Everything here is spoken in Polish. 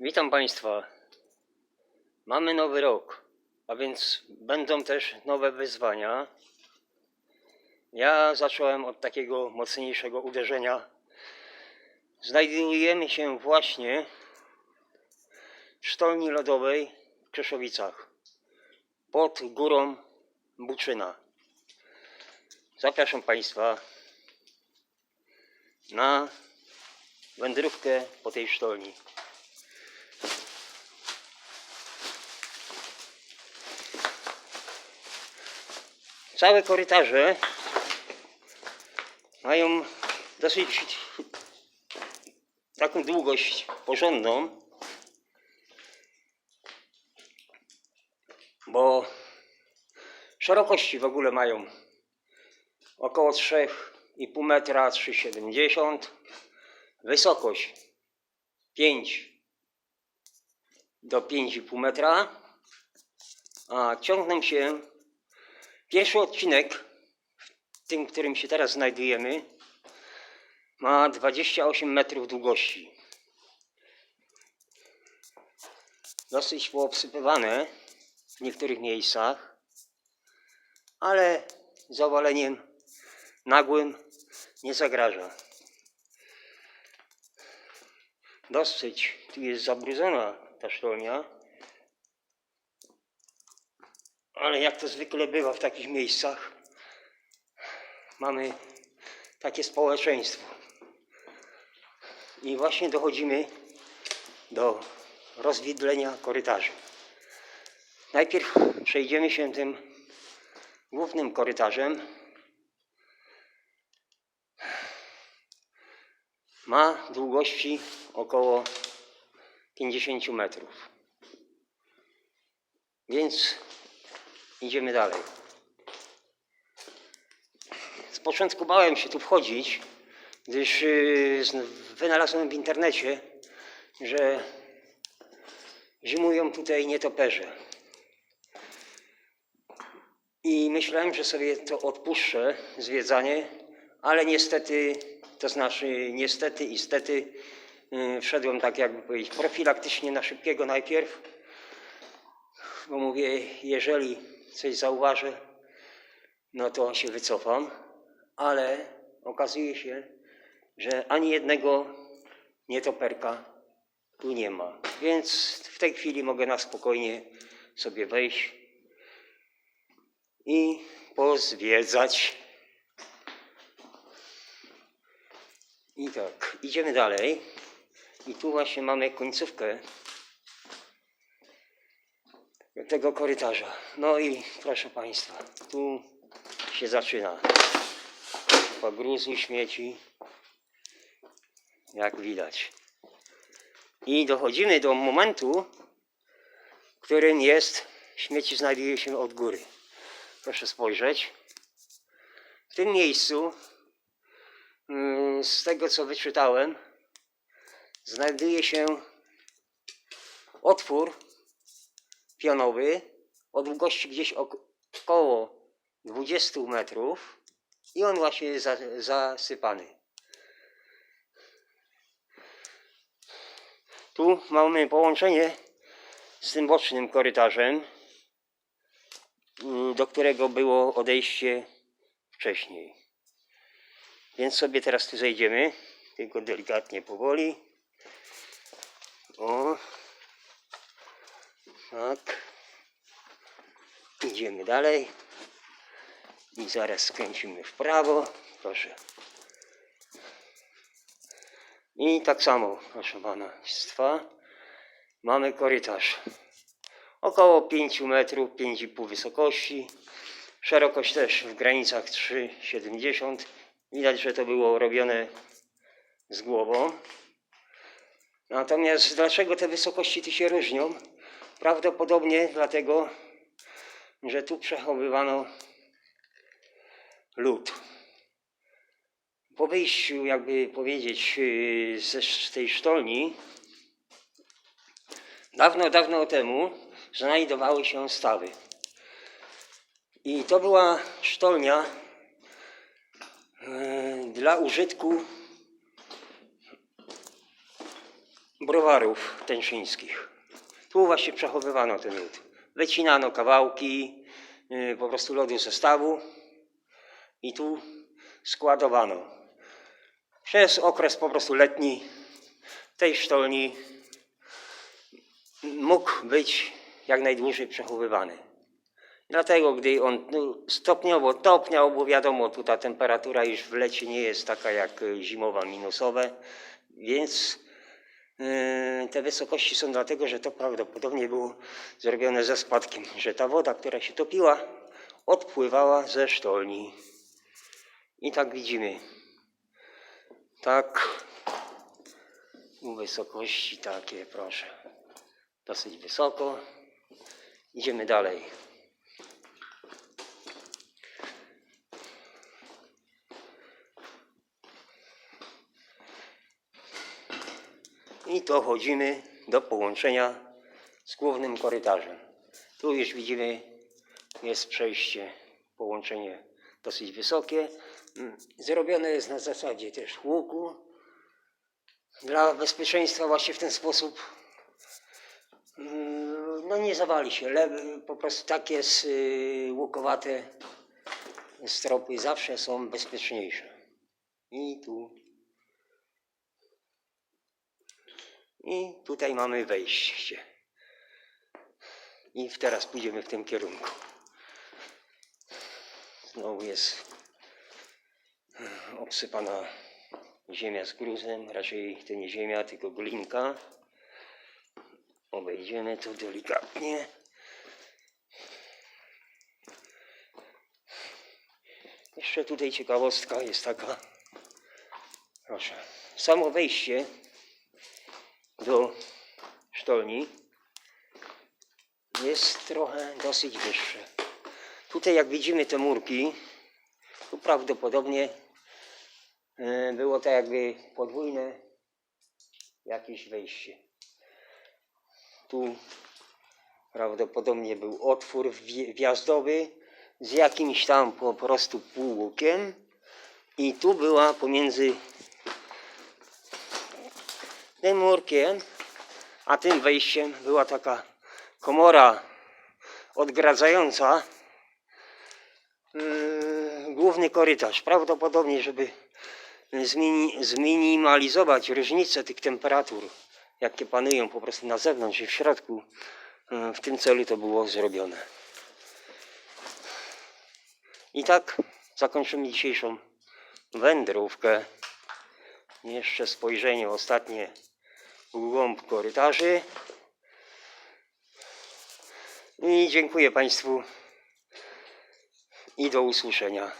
Witam Państwa. Mamy nowy rok, a więc będą też nowe wyzwania. Ja zacząłem od takiego mocniejszego uderzenia. Znajdujemy się właśnie w sztolni lodowej w Krzeszowicach pod górą Buczyna. Zapraszam Państwa na wędrówkę po tej sztolni. Całe korytarze mają dosyć taką długość porządną, bo szerokości w ogóle mają około 3,5 metra, 3,70 wysokość 5 do 5,5 metra, a ciągną się Pierwszy odcinek, w tym, którym się teraz znajdujemy, ma 28 metrów długości. Dosyć poobsypywane w niektórych miejscach, ale zawaleniem nagłym nie zagraża. Dosyć tu jest zabrudzona ta sztolnia. Ale jak to zwykle bywa w takich miejscach, mamy takie społeczeństwo. I właśnie dochodzimy do rozwidlenia korytarzy. Najpierw przejdziemy się tym głównym korytarzem. Ma długości około 50 metrów. Więc Idziemy dalej. Z początku bałem się tu wchodzić, gdyż zn- wynalazłem w internecie, że zimują tutaj nietoperze. I myślałem, że sobie to odpuszczę, zwiedzanie, ale niestety, to znaczy niestety i stety, yy, wszedłem tak jakby powiedzieć profilaktycznie na szybkiego najpierw, bo mówię, jeżeli coś zauważę, no to się wycofam, ale okazuje się, że ani jednego nietoperka tu nie ma. Więc w tej chwili mogę na spokojnie sobie wejść i pozwiedzać. I tak, idziemy dalej. I tu właśnie mamy końcówkę tego korytarza. No i proszę Państwa, tu się zaczyna. Kupa gruzu, śmieci, jak widać. I dochodzimy do momentu, w którym jest, śmieci znajduje się od góry. Proszę spojrzeć. W tym miejscu, mm, z tego co wyczytałem, znajduje się otwór pionowy o długości gdzieś ok- około 20 metrów i on właśnie jest za, zasypany. Tu mamy połączenie z tym bocznym korytarzem, y, do którego było odejście wcześniej. Więc sobie teraz tu zejdziemy, tylko delikatnie powoli. O, tak. Idziemy dalej. I zaraz skręcimy w prawo. Proszę. I tak samo, proszę Państwa, mamy korytarz. Około 5 metrów, 5,5 wysokości. Szerokość też w granicach 3,70. Widać, że to było robione z głową. Natomiast dlaczego te wysokości się różnią? Prawdopodobnie dlatego, że tu przechowywano lód. Po wyjściu, jakby powiedzieć, z tej sztolni, dawno, dawno temu znajdowały się stawy. I to była sztolnia yy, dla użytku browarów tęszyńskich. Tu właśnie przechowywano ten lód. Wycinano kawałki y, po prostu lodu zestawu i tu składowano. Przez okres po prostu letni tej sztolni mógł być jak najdłużej przechowywany. Dlatego, gdy on no, stopniowo topniał, bo wiadomo, tu ta temperatura już w lecie nie jest taka jak zimowa, minusowe, więc te wysokości są dlatego, że to prawdopodobnie było zrobione ze spadkiem, że ta woda, która się topiła, odpływała ze sztolni. I tak widzimy. Tak, u wysokości takie, proszę. Dosyć wysoko. Idziemy dalej. I dochodzimy do połączenia z głównym korytarzem. Tu już widzimy, jest przejście, połączenie dosyć wysokie. Mm, Zrobione jest na zasadzie też łuku. Dla bezpieczeństwa właśnie w ten sposób mm, no nie zawali się. Lewy, po prostu takie y, łukowate stropy zawsze są bezpieczniejsze. I tu. I tutaj mamy wejście. I teraz pójdziemy w tym kierunku. Znowu jest e, obsypana ziemia z gruzem, raczej to nie ziemia, tylko glinka. Obejdziemy to delikatnie. Jeszcze tutaj ciekawostka jest taka. Proszę. Samo wejście do sztolni jest trochę dosyć wyższe. Tutaj jak widzimy te murki, tu prawdopodobnie e, było to jakby podwójne jakieś wejście. Tu prawdopodobnie był otwór wjazdowy z jakimś tam po prostu półłukiem i tu była pomiędzy tym murkiem a tym wejściem była taka komora odgradzająca yy, główny korytarz. Prawdopodobnie, żeby zmini, zminimalizować różnicę tych temperatur, jakie panują po prostu na zewnątrz i w środku, yy, w tym celu to było zrobione. I tak zakończymy dzisiejszą wędrówkę. Jeszcze spojrzenie ostatnie w głąb korytarzy. I dziękuję Państwu i do usłyszenia.